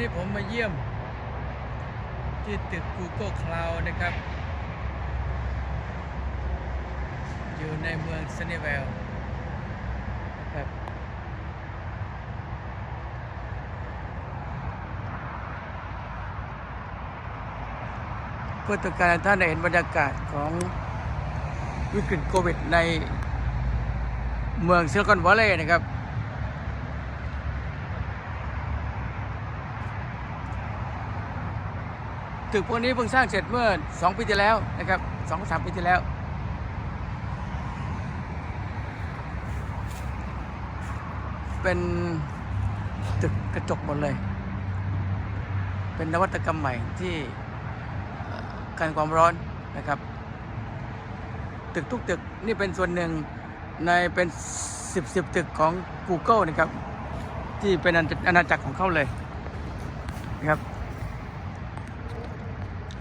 นี้ผมมาเยี่ยม ที่ตึก Google Cloud นะครับ อยู่ในเมืองซันนิเวลนะครับเพื่อต้องการให้ท่านได้เห็นบรรยากาศของวิกฤตโควิดในเมืองซิลิคอนวัลเลย์นะครับ ตึกพวกนี้เพิ่งสร้างเสร็จเมื่อ 2 ปีที่แล้วนะครับสองสามปีที่แล้ว เป็นตึกกระจกหมดเลย เป็นนวัตกรรมใหม่ที่กันความร้อนนะครับ ตึกทุกตึกนี่เป็นส่วนหนึ่งในเป็น10 10ตึกของ Google นะครับ ที่เป็นอาณาจักรของเขาเลยนะครับ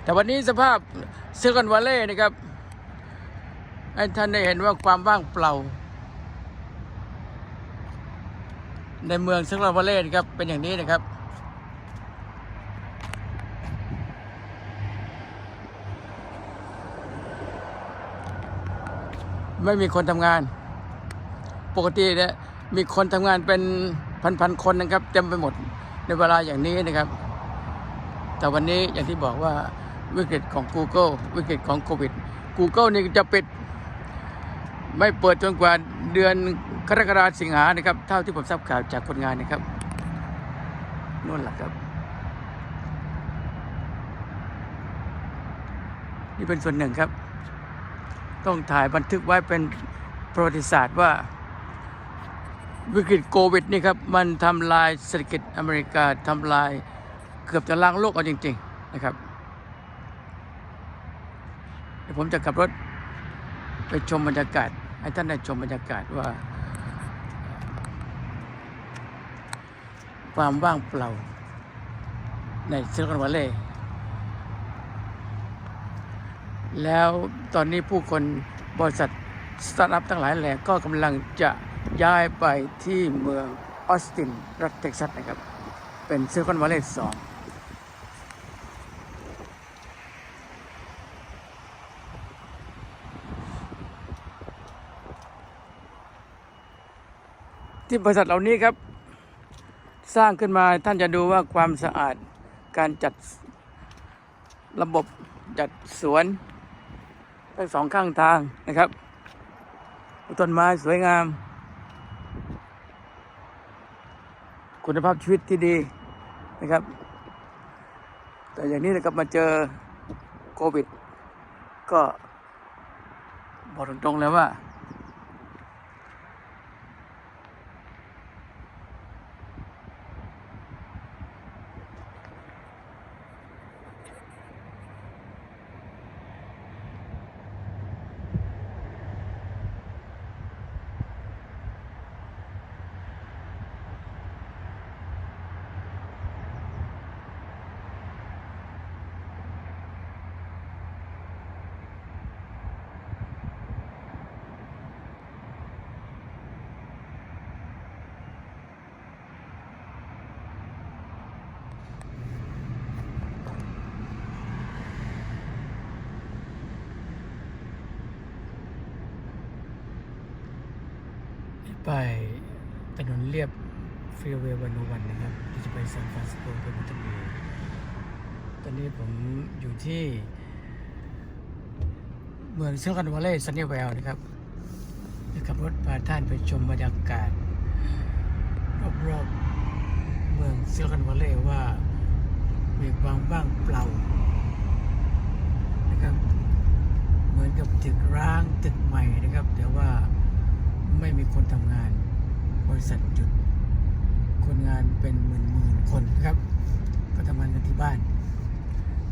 แต่วันนี้สภาพซิลิคอนวัลเลย์นะครับ ให้ท่านได้เห็นว่าความว่างเปล่า ในเมืองซิลิคอนวัลเลย์นะครับ เป็นอย่างนี้นะครับไม่มีคนทำงาน ปกติเนี่ยมีคนทำงานเป็นพันๆคนนะครับเต็มไปหมดในเวลาอย่างนี้นะครับ แต่วันนี้อย่างที่บอกว่า วิกฤตของ Google วิกฤตของโควิด Google นี่จะปิด ไม่เปิดจนกว่าเดือนกรกฎาคมสิงหานะครับ เท่าที่ผมทราบข่าวจากคนงานนะครับนู่นแหละครับ นี่เป็นส่วนหนึ่งครับ ต้องถ่ายบันทึกไว้เป็นประวัติศาสตร์ว่าวิกฤตโควิดนี่ครับ มันทำลายเศรษฐกิจอเมริกาทำลายเกือบจะล้างโลกเอาจริง ๆ นะครับ ผมจะขับรถไปชมบรรยากาศ ให้ท่านได้ชมบรรยากาศว่า ความว่างเปล่า ในซิลิคอนวัลเลย์แล้วตอนนี้ผู้คนบริษัทสตาร์ทอัพทั้งหลายแหล่ก็กำลังจะย้ายไปที่เมืองออสติน รัฐเท็กซัสนะครับ เป็นซิลิคอนวัลเลย์สอง ที่บริษัทเหล่านี้ครับ สร้างขึ้นมาท่านจะดูว่าความสะอาดการจัดระบบจัดสวนทั้งสองข้างทางนะครับต้นไม้สวยงาม คุณภาพชีวิตที่ดีนะครับ แต่อย่างนี้นะครับมาเจอโควิด ก็บอกตรงๆเลยว่า ไปถนนเรียบฟรีเวย์วันวันนะครับที่จะไปซานฟรานซิสโกไปมอนเตเบย์ตอนนี้ผมอยู่ที่ เมืองเซิลิคอนวัลเลย์ซันนี่แวลนะครับจะขับรถพาท่านไปชมบรรยากาศรอบๆเมืองเซิลิคอนวัลเลย์ว่ามีความว่างเปล่านะครับเหมือนกับตึกร้างตึกใหม่นะครับแต่ว่า ไม่มีคนทำงาน บริษัทหยุด คนงานเป็นหมื่นหมื่นๆคนนะครับ ก็ทำงานกันที่บ้าน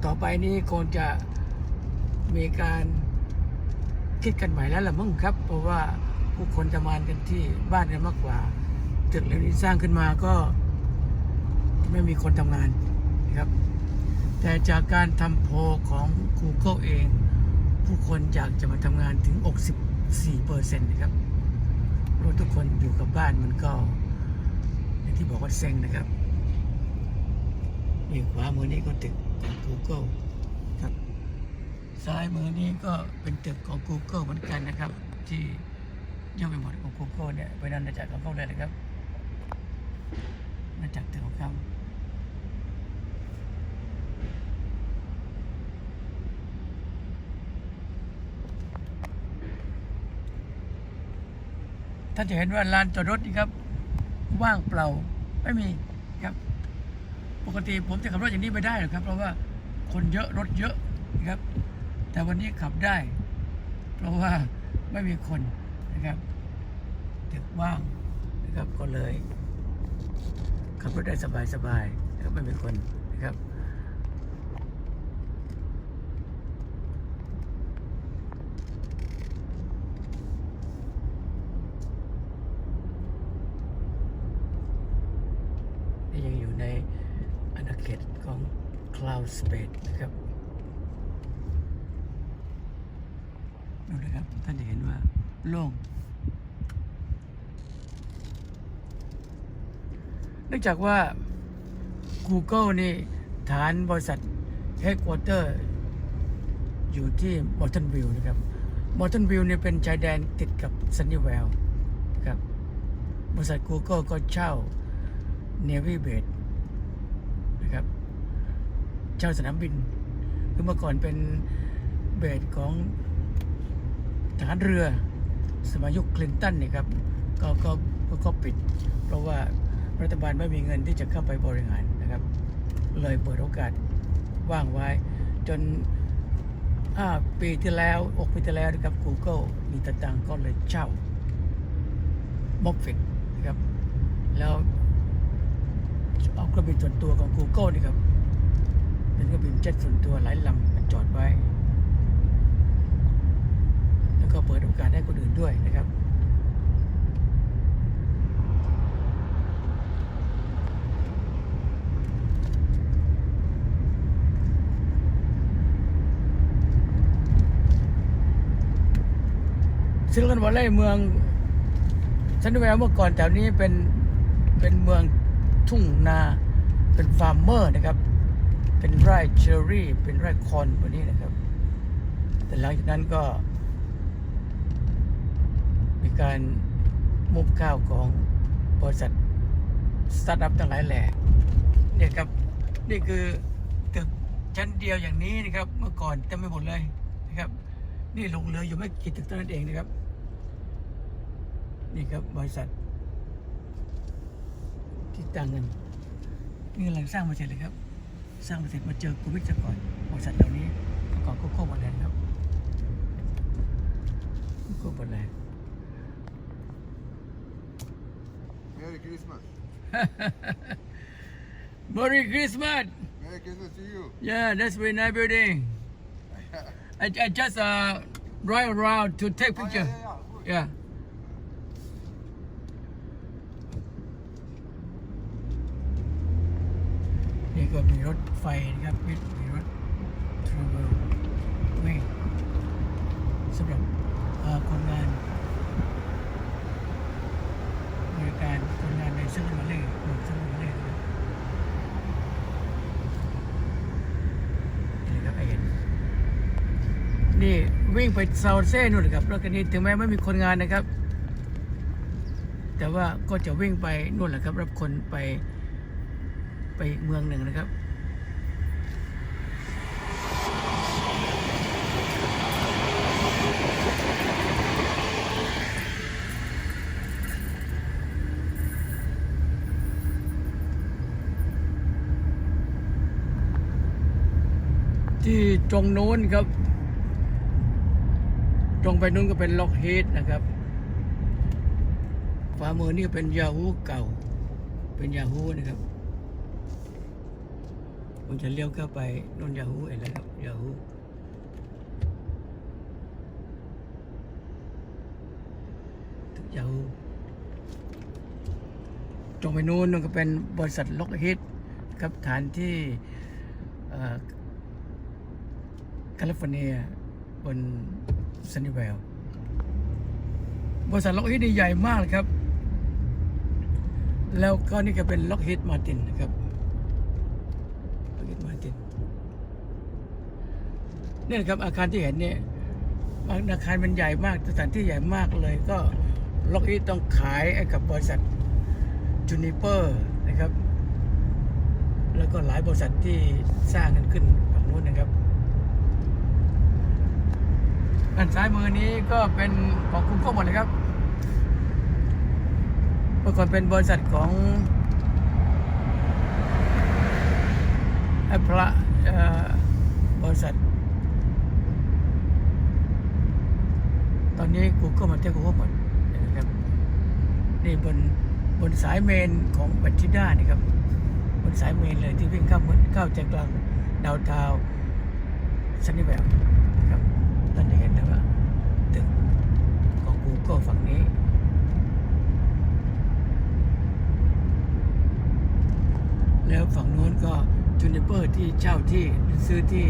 ต่อไปนี้คงจะมีการคิดกันใหม่แล้วล่ะมึงครับ เพราะว่าผู้คนทำงานกันที่บ้านกันมากกว่าตึกเหล่านี้สร้างขึ้นมาก็ไม่มีคนทำงานนะครับ แต่จากการทำโพลของ Google เอง ผู้คนอยากจะมาทำงานถึง 64%นะครับ ราะทุกคนอยู่กับบ้านมันก็อย่างที่บอกว่าเซ็งนะครับนี่ขวามือนี้ก็ตึกของ Google ครับซ้ายมือนี้ก็เป็นตึกของ Google เหมือนกันนะครับ ที่เยอะไปหมดของ Google เนี่ยไป็นอาณาจากของเขาเลยนะครับมาจากตึกของเขา ท่านจะเห็นว่าลานจอดรถนี่ครับ ว่างเปล่าไม่มีครับ ปกติผมจะขับรถอย่างนี้ไม่ได้หรอกครับ เพราะว่าคนเยอะรถเยอะนะครับ แต่วันนี้ขับได้ เพราะว่าไม่มีคนนะครับตึกว่างนะครับก็เลย ขับรถได้สบายๆนะครับไม่มีคนนะครับ นี่ยังอยู่ในอาณาเของ Cloud Space นะครับดูนะครับ ท่านจะเห็นว่าโล่งเนื่องจากว่า Google นี่ ฐานบริษัท Headquarter อยู่ที่ Mountain View นะครับ Mountain View เนี่ยเป็นชายแดนติดกับ Sunnyvale ครับบริษัท Google ก็เช่า Navy Base นะครับ เช่าสนามบินคือเมื่อก่อนเป็นเบสของทหารเรือ สมัยยุคคลินตันเนี่ยครับก็ก็ก็ปิด เพราะว่ารัฐบาลไม่มีเงินที่จะเข้าไปบริหารนะครับ เลยเปิดโอกาสว่างไว้ จน 5 ปีที่แล้ว 6 ปีที่แล้วนะครับ Google มีตะตังก็เลยเช่าม็อบฟิกนะครับ แล้วเอาเครื่องบินส่วนตัวของ Google นี่ครับ เป็นเครื่องบินเจ็ตส่วนตัวหลายลำมาจอดไว้ แล้วก็เปิดโอกาสให้คนอื่นด้วยนะครับซิลิคอนวัลเลย์เมืองซันนิแวลเมื่อก่อนแถวนี้เป็นเป็นเมืองทุ่งนาเป็นฟาร์มเมอร์นะครับ เป็นไร่เชอร์รี่ เป็นไร่คอนแบบนี้นะครับ แต่หลังจากนั้นก็ มีการมุบข้าวของบริษัทสตาร์ทอัพทั้งหลายแหล่เนี่ยครับนี่คือตึกชั้นเดียวอย่างนี้นะครับ เมื่อก่อนเต็มไปหมดเลยนะครับ นี่ลงเรืออยู่ไม่กี่ตึกเท่านั้นเองนะครับ นี่ครับบริษัท ที่ตั้งกันนี่กำลังสร้างมาเสร็จเลยครับ สร้างมาเสร็จมาเจอโควิดซะก่อนบริษัทเหล่านี้ประกอบโคโค่หมดแล้วครับโคโค่หมดแล้ว Merry Christmas. Merry Christmas Merry Christmas to you. yeah that's very nice building I, I just uh drive around to take Oh, picture yeah, yeah, yeah. Good. yeah นี่ก็มีรถไฟนะครับมีรถทราเวลวิ่งสำหรับคนงานบริการคนงานในซึ่งมาเล่เมืองซึ่งมาเล่นะครับนี่ครับไอเห็นนี่วิ่งไปซาวเซ่นู่นครับรถคันนี้ถึงแม้ไม่มีคนงานนะครับ แต่ว่าก็จะวิ่งไปนู่นแหละครับ รับคนไป ไปอีกเมืองหนึ่งนะครับที่ตรงโน้นครับ ตรงไปนู้นก็เป็นล็อกเฮดนะครับขวามือนี่เป็นยาฮูเก่า เป็นยาฮูนะครับ ผมจะเลี้ยวเข้าไปนนยาฮูเองแล้วครับยาฮูตึกยาฮูตรงไปนู้นนั่นก็เป็นบริษัทล็อกฮิตครับฐานที่แคลิฟอร์เนียบนซันนิเวลบริษัทล็อกฮิตนี่ใหญ่มากครับ แล้วก็นี่ก็เป็นล็อกฮิตมาตินนะครับ อิดมาตินนี่นะครับอาคารที่เห็นเนี่ยอาคารมันใหญ่มากสถานที่ใหญ่มากเลย ก็ล็อกอิดต้องขายให้กับบริษัทจูนิเปอร์นะครับ แล้วก็หลายบริษัทที่สร้างกันขึ้นฝั่งนู้นนะครับด้านซ้ายมือนี้ก็เป็นของกรุงก็หมดเลยครับเมื่อก่อนเป็นบริษัทของแอป พละเอ่อบริษัท ตอนนี้กูก็มาเที่ยวกูก็หมดนะครับนี่บนบนสายเมนของบัตชิด้านี่ครับ บนสายเมนเลยที่วิ่งเข้าเข้าใจกลางดาวเทาวซันนี่แบบนะครับท่านจะเห็นนะว่าตึกของกูก็ฝั่งนี้แล้วฝั่งนู้นก็ จูนิเปอร์ที่เช่าที่ซื้อที่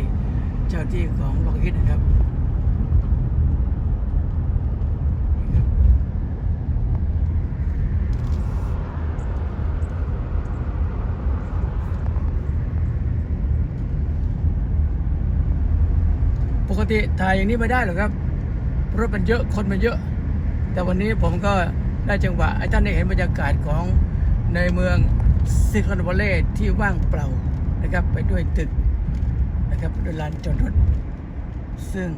เช่าที่ของล็อกฮิตนะครับปกติถ่ายอย่างนี้ไม่ได้หรอกครับรถมันเยอะคนมันเยอะ แต่วันนี้ผมก็ได้จังหวะให้ท่านได้เห็นบรรยากาศของในเมืองซิลิคอนวัลเลย์ที่ว่างเปล่า นะครับไปด้วยตึกนะครับด้วยลานจอดรถ ซึ่ง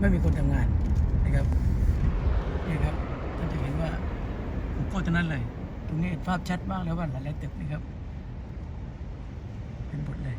ไม่มีคนทำงานนะครับนี่ครับท่านจะเห็นว่าผมก็ตรงนั้นเลย ตรงนี้ภาพชัดมากแล้วว่าหลายๆตึกนะครับ เป็นบทเลย